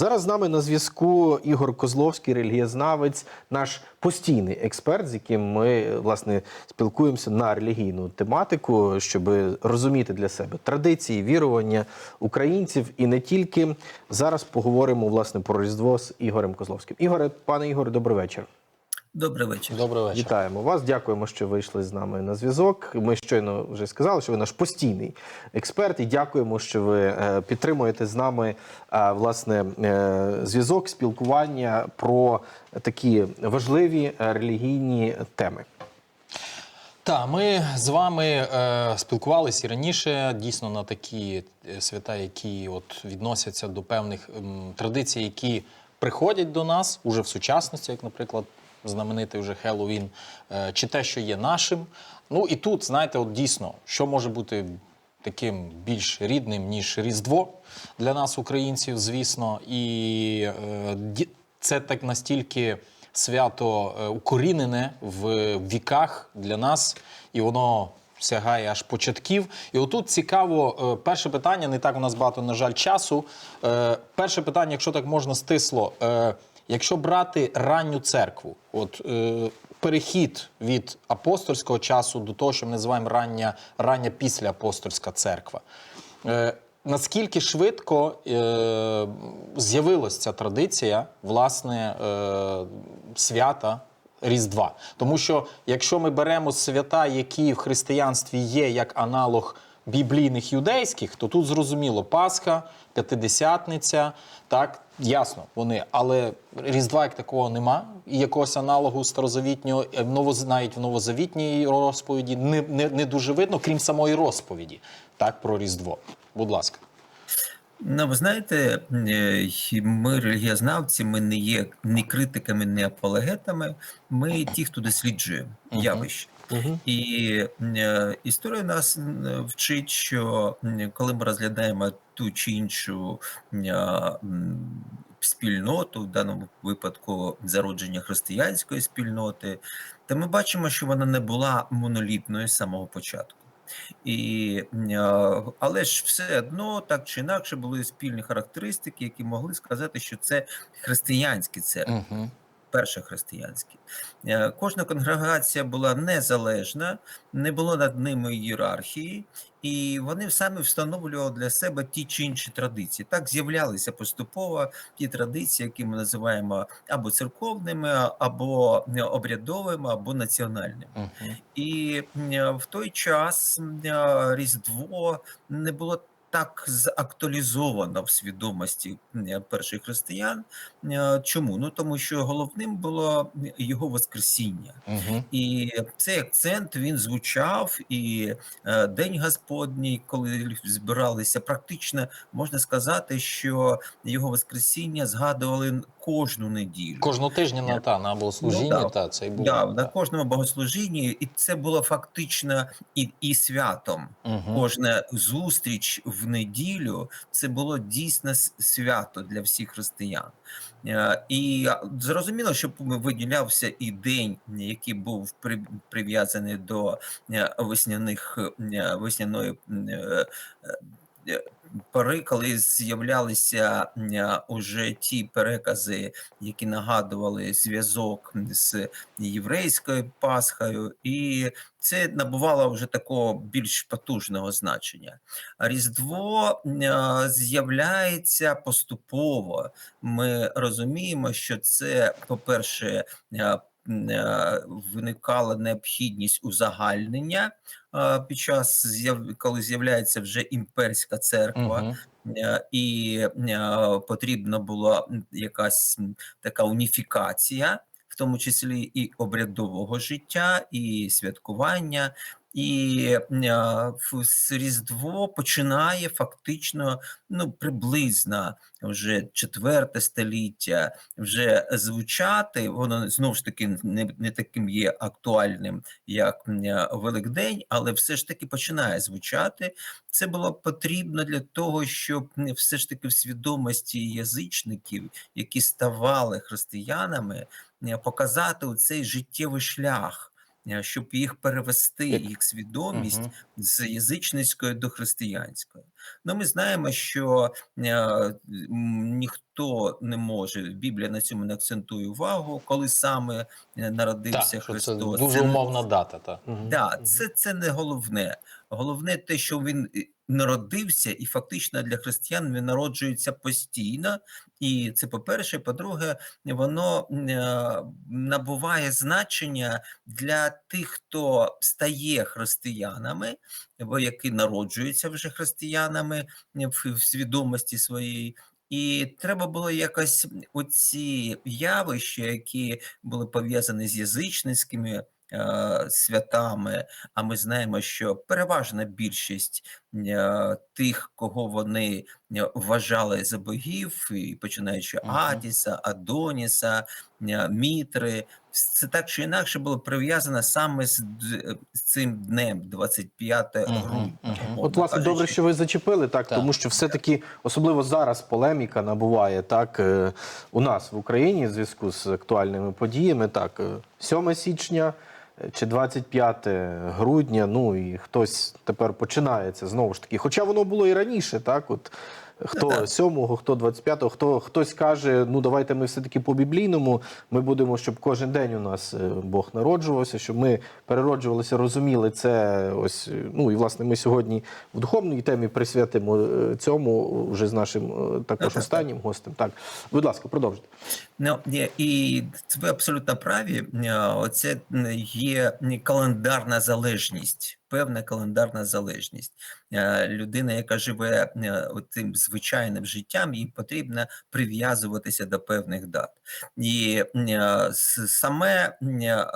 Зараз з нами на зв'язку Ігор Козловський, релігієзнавець, наш постійний експерт, з яким ми власне спілкуємося на релігійну тематику, щоб розуміти для себе традиції, вірування українців і не тільки. Зараз поговоримо власне про Різдво з Ігорем Козловським. Ігоре, пане Ігоре, добрий вечір. Добрий вечір. Добрий вечір. Вітаємо вас. Дякуємо, що вийшли з нами на зв'язок. Ми щойно вже сказали, що ви наш постійний експерт, і дякуємо, що ви е, підтримуєте з нами е, власне е, зв'язок, спілкування про такі важливі релігійні теми. Так, ми з вами е, спілкувалися і раніше дійсно на такі свята, які от відносяться до певних ем, традицій, які приходять до нас уже в сучасності, як, наприклад, знаменитий вже Хеллоуін, е, чи те, що є нашим. Ну і тут, знаєте, от дійсно, що може бути таким більш рідним, ніж Різдво для нас, українців, звісно, і е, це так настільки свято е, укорінене в віках для нас, і воно сягає аж початків. І отут цікаво, перше питання, не так у нас багато, на жаль, часу. Перше питання, якщо так можна стисло, якщо брати ранню церкву, от е, перехід від апостольського часу до того, що ми називаємо рання, рання післяапостольська церква. Е, Наскільки швидко е, з'явилася ця традиція власне е, свята Різдва? Тому що якщо ми беремо свята, які в християнстві є як аналог біблійних юдейських, то тут зрозуміло Пасха, П'ятидесятниця, так ясно вони, але Різдва як такого нема, і якогось аналогу старозавітнього, е, навіть в новозавітній розповіді не, не, не дуже видно, крім самої розповіді, так про Різдво. Будь ласка. Ну, ви знаєте, е, ми релігієзнавці, ми не є ні критиками, ні апологетами. Ми ті, хто досліджує Мгм. Явище. І е, історія нас вчить, що коли ми розглядаємо ту чи іншу е, спільноту, в даному випадку зародження християнської спільноти, то ми бачимо, що вона не була монолітною з самого початку. І, е, але ж все одно так чи інакше були спільні характеристики, які могли сказати, що це християнські церкви Угу. Перша християнські. Е, Кожна конгрегація була незалежна, не було над ними ієрархії, і вони самі встановлювали для себе ті чи інші традиції. Так з'являлися поступово ті традиції, які ми називаємо або церковними, або е, обрядовими, або національними. Угу. І е, в той час е, Різдво не було так заактуалізована в свідомості е, перших християн. Е, Чому? Ну тому що головним було його Воскресіння. Угу. І цей акцент він звучав, і е, День Господній, коли збиралися, практично можна сказати, що його Воскресіння згадували кожну неділю. Кожного тижня на та на богослужіння, Ну, та це й було. Да, на кожному богослужінні, і це було фактично і, і святом. Угу. Кожна зустріч в неділю це було дійсно свято для всіх християн. Е, І зрозуміло, що виділявся і день, який був прив'язаний до е, весняних е, весняної пори, коли з'являлися е, уже ті перекази, які нагадували зв'язок з єврейською Пасхою, і це набувало вже такого більш потужного значення. Різдво е, з'являється поступово. Ми розуміємо, що це, по-перше, е, е, виникала необхідність узагальнення е, під час, коли з'являється вже імперська церква. Угу. І е, потрібна була якась така уніфікація, в тому числі і обрядового життя, і святкування. І Різдво починає фактично ну приблизно вже четверте століття вже звучати. Воно знову ж таки не, не таким є актуальним, як Великдень, але все ж таки починає звучати. Це було потрібно для того, щоб все ж таки в свідомості язичників, які ставали християнами, показати цей життєвий шлях. Е, Щоб їх перевести, їх свідомість з язичницької до християнської. Ну, ми знаємо, що е, ніхто не може, Біблія на цьому не акцентує увагу, коли саме е, народився Так, що це Христос. дуже Це умовна дата. Та. Мгм. Да, це, це не головне. Головне те, що він е, народився, і фактично для християн він народжується постійно. І це по-перше. По-друге, воно е, набуває значення для тих, хто стає християнами, або які народжуються вже християнами в, в свідомості своїй. І треба було якось оці явища, які були пов'язані з язичницькими е, святами. А ми знаємо, що переважна більшість тих, кого вони е, вважали за богів, і починаючи. Адіса, Адоніса, е, Мітри, це так чи інакше було прив'язано саме з, з цим днем, 25 Мгм, грудня. мгм. умовно От, власне, добре, що ви зачепили, так, Так. тому що все-таки, особливо зараз, полеміка набуває так е, у нас в Україні в зв'язку з актуальними подіями. Так, е, 7 січня е, чи 25 грудня. Ну і хтось тепер починається знову ж таки. Хоча воно було і раніше, так от. Хто. 7-го, хто 25-го, хто хтось каже, ну давайте ми все-таки по біблійному. Ми будемо, щоб кожен день у нас е, Бог народжувався, щоб ми перероджувалися, розуміли це. Ось е, ну і власне ми сьогодні в духовній темі присвятимо е, цьому вже з нашим також Так, так, останнім гостем. Так, будь ласка, продовжуйте. Ну, і ви абсолютно праві. Оце є календарна залежність, певна календарна залежність. Е, Людина, яка живе е, тим звичайним життям, їй потрібно прив'язуватися до певних дат. І е, саме е,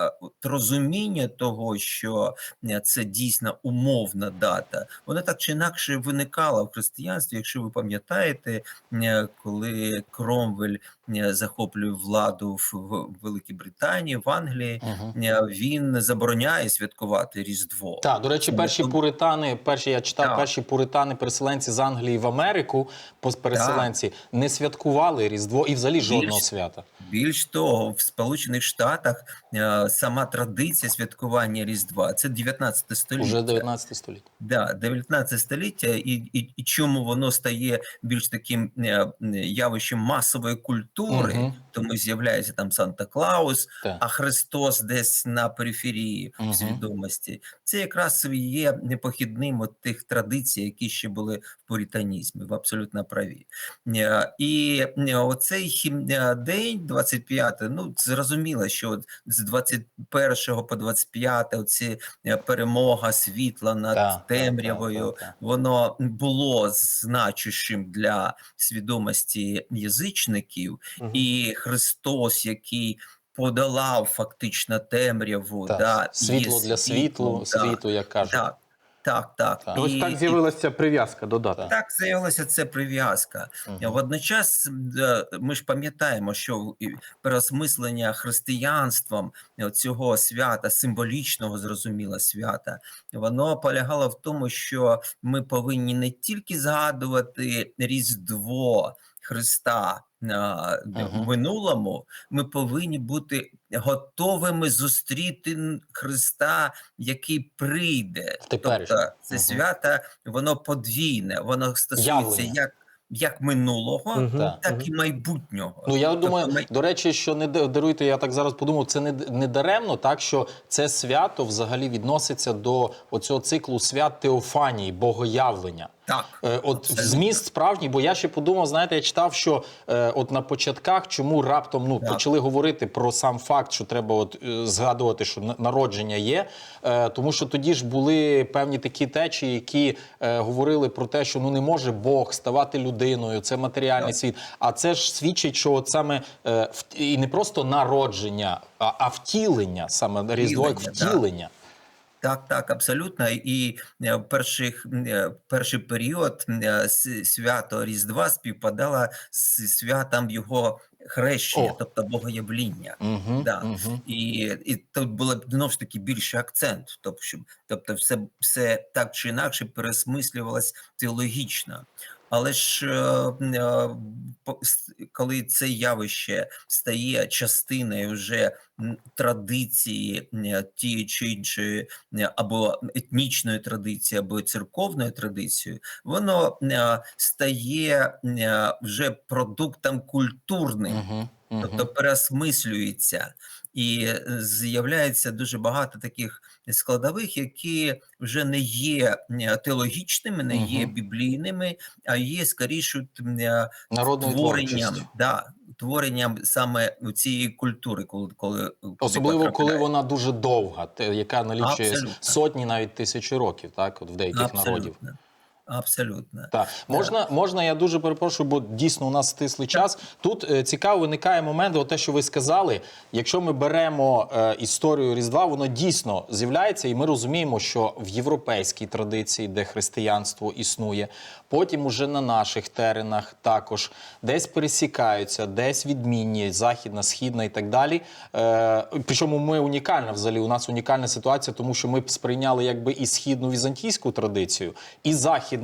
розуміння того, що е, це дійсно умовна дата, вона так чи інакше виникала в християнстві, якщо ви пам'ятаєте, е, коли Кромвель е, захоплює владу в Великій Британії, в Англії, е, він забороняє святкувати Різдво. Так, до речі, перші пуритани, перші я читав, Так. перші пуритани, переселенці з Англії в Америку, переселенці не святкували Різдво і взагалі жодного Більш- свята. Більш того, в Сполучених Штатах е, сама традиція святкування Різдва це 19 століття. Уже 19 століття. Да, 19 століття, і, і, і чому воно стає більш таким е, явищем масової культури, Мгм. тому з'являється там Санта Клаус, Так. а Христос десь на периферії Мгм. свідомості. Це якраз є непохідним от тих традицій, які ще були в пуританізмі, в абсолютно праві. Е, І е, оцей е, день, 25, ну зрозуміло, що з 21 по 25 оці перемога світла над так, темрявою, так, так, так. воно було значущим для свідомості язичників, Мгм. і Христос, який подолав фактично темряву, Так, да, Світло для світлу, да, світу, як кажуть. Так, так, так. Так. І ось так з'явилася ця прив'язка до дати. Так. з'явилася ця прив'язка. Мгм. Водночас е, ми ж пам'ятаємо, що переосмислення християнством е, цього свята, символічного зрозуміло свята, воно полягало в тому, що ми повинні не тільки згадувати Різдво Христа. е, Мгм. В минулому ми повинні бути готовими зустріти Христа, який прийде. В теперішнє. Тобто це Мгм. свята, воно подвійне, воно стосується Явлення. як, як минулого, Мгм, Так. і майбутнього. Ну я Тобто думаю, ми- до речі, що не даруйте, я так зараз подумав, це не, не даремно, так що це свято взагалі відноситься до оцього циклу свят Теофанії, богоявлення. Так, Е, От абсолютно. зміст справжній, бо я ще подумав, знаєте, я читав, що е, от на початках, чому раптом ну Так. почали говорити про сам факт, що треба от е, згадувати, що на- народження є. Е, тому що тоді ж були певні такі течії, які е, говорили про те, що ну не може Бог ставати людиною, це матеріальний Так. світ. А це ж свідчить, що от саме е, в- і не просто народження, а, а втілення, саме різдво як Втілення, да. Так, так, абсолютно. І е, перших, е, перший період е, свято Різдва співпадало з святом його хрещення, О. тобто богоявління. Угу, Да. угу. І, і тут було б знову ж таки більший акцент, тобто, щоб- тобто все, все так чи інакше пересмислювалось теологічно. Але ж е, е, коли це явище стає частиною вже традиції е, тієї чи іншої е, або етнічної традиції, або церковної традиції, воно стає вже продуктом культурним. Угу, Тобто переосмислюється і з'являється дуже багато таких складових, які вже не є теологічними, не є біблійними, а є скоріше е, Народною творенням, да, творенням саме цієї культури, коли коли Особливо, коли вона дуже довга, яка налічує Абсолютно. сотні, навіть тисячі років, так, от в деяких народів. Абсолютно. Так, можна, можна, я дуже перепрошую, бо дійсно у нас стислий час. Тут е, цікаво виникає момент, от те, що ви сказали. Якщо ми беремо е, історію Різдва, воно дійсно з'являється, і ми розуміємо, що в європейській традиції, де християнство існує, потім уже на наших теренах також десь пересікаються, десь відмінні, західна, східна і так далі. Е, причому ми унікальна взагалі. У нас унікальна ситуація, тому що ми сприйняли якби і східну візантійську традицію, і західноєвропейську.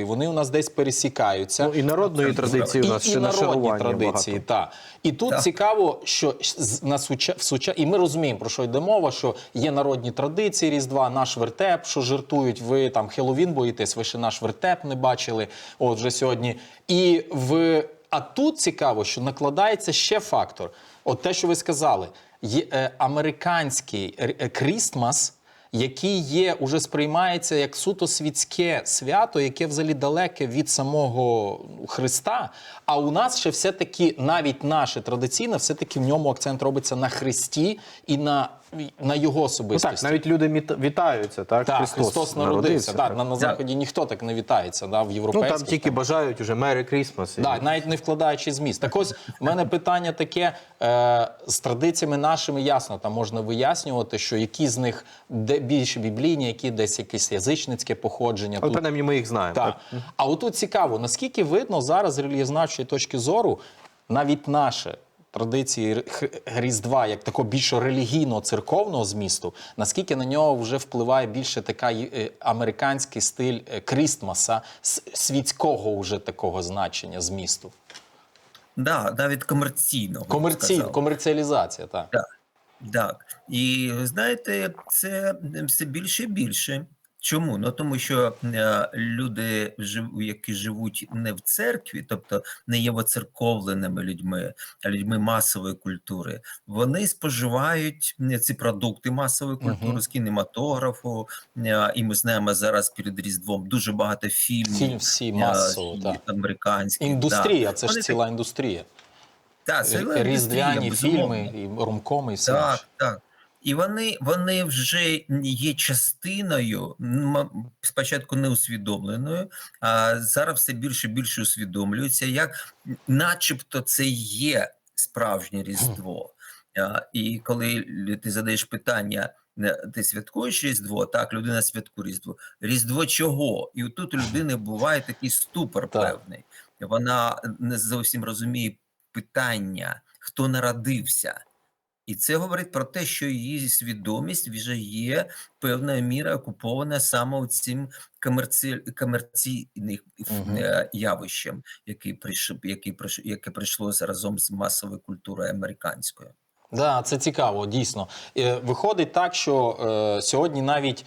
І Вони у нас десь пересікаються. Ну, і народної традиції у нас і, ще і народні традиції, багато. та і тут Так. цікаво, що з- на суча в суча... і ми розуміємо про що йде мова, що є народні традиції Різдва, наш вертеп, що жартують. Ви там Хеловін боїтесь, ви ще наш вертеп не бачили. От вже сьогодні. І в а тут цікаво, що накладається ще фактор. От те, що ви сказали, є е, американський е, е, Крістмас який є, уже сприймається як суто світське свято, яке взагалі далеке від самого Христа. А у нас ще все-таки навіть наше традиційне, все-таки в ньому акцент робиться на Христі і на, на його Ну особистості. так, навіть люди міт- вітаються, так? Так, Христос, народився. Так, так. на, на Заході ніхто так не вітається, да, в Ну європейських. там тільки бажають уже Merry Christmas. і- Да, навіть не вкладаючи зміст. Так ось в мене питання таке: е, з традиціями нашими ясно, там можна вияснювати, що які з них де більше біблійні, які десь якесь язичницьке походження. Але Тут принаймні ми їх знаємо. так. А отут цікаво, наскільки видно зараз з релігієзнавчої точки зору, навіть наше. Традиції Різдва як такого більш релігійного церковного змісту, наскільки на нього вже впливає більше така е, американський стиль е, Крістмаса, світського вже такого значення змісту. Да, навіть комерційно. Комерцій, комерціалізація, так. Так, і ви знаєте, це все більше і більше. Чому? Ну тому що е, люди, які живуть не в церкві, тобто не є воцерковленими людьми, а людьми масової культури, вони споживають е, ці продукти масової культури Мгм. з кінематографу. е, І ми знаємо зараз перед Різдвом дуже багато фільмів. Фільм всі е, масово, так. американських. да. Індустрія, це ж Вони ціла індустрія. Так, це Різдвяні безумовно. фільми, і ромкоми, і все. Так, так. І вони, вони вже є частиною, спочатку не усвідомленою, а зараз все більше і більше усвідомлюється, як начебто це є справжнє Різдво. І коли ти задаєш питання, ти святкуєш Різдво, так, людина святкує Різдво. Різдво чого? І тут у людини буває такий ступор певний. Вона не зовсім розуміє питання, хто народився. І це говорить про те, що її свідомість вже є певною міра окупована саме цим комерці... комерційним Мгм. е, явищем, який прийшов, який прийш... яке прийшло разом з масовою культурою американською. Да, це цікаво, дійсно. Е, Виходить так, що е, сьогодні навіть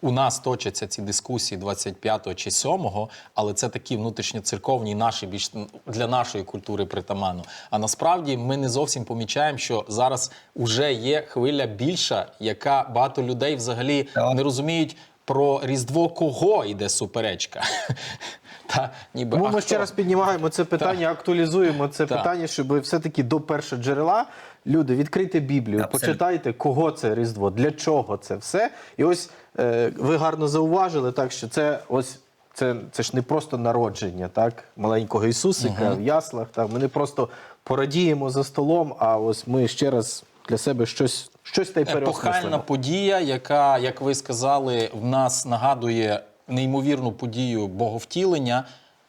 у нас точаться ці дискусії 25 чи 7, але це такі внутрішньоцерковні, наші більш для нашої культури притаманно. А насправді ми не зовсім помічаємо, що зараз вже є хвиля більша, яка багато людей взагалі Так. не розуміють. Про Різдво кого йде суперечка? Та, ніби, Тому ми ще раз піднімаємо це питання, актуалізуємо це питання, щоб все-таки до першого джерела люди відкрийте Біблію, Абсолютно. почитайте, кого це Різдво, для чого це все. І ось е, ви гарно зауважили, так що це ось. Це, це ж не просто народження, так маленького Ісусика в яслах. Так ми не просто порадіємо за столом, а ось ми ще раз для себе щось, щось та й Епохальна подія, яка, як ви сказали, в нас нагадує неймовірну подію боговтілення.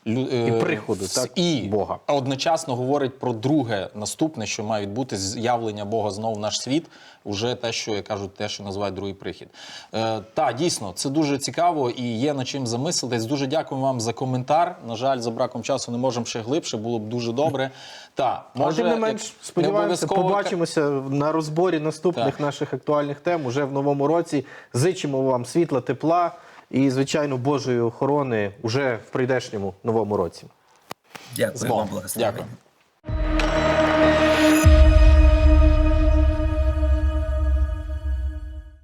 Лю- е, приходу, с- так, і Бога. одночасно говорить про друге наступне, що має відбути з'явлення Бога знову в наш світ. Уже те, що як кажуть, те, що називають другий прихід. Е, та дійсно, це дуже цікаво і є над чим замислитись. Дуже дякуємо вам за коментар. На жаль, за браком часу не можемо ще глибше, було б дуже добре. Та тим не менш, як- сподіваємося, обов'язково- побачимося на розборі наступних Так. наших актуальних тем уже в новому році. Зичимо вам світла, тепла і, звичайно, Божої охорони уже в прийдешньому новому році. Дякую вам, благословення. Дякую.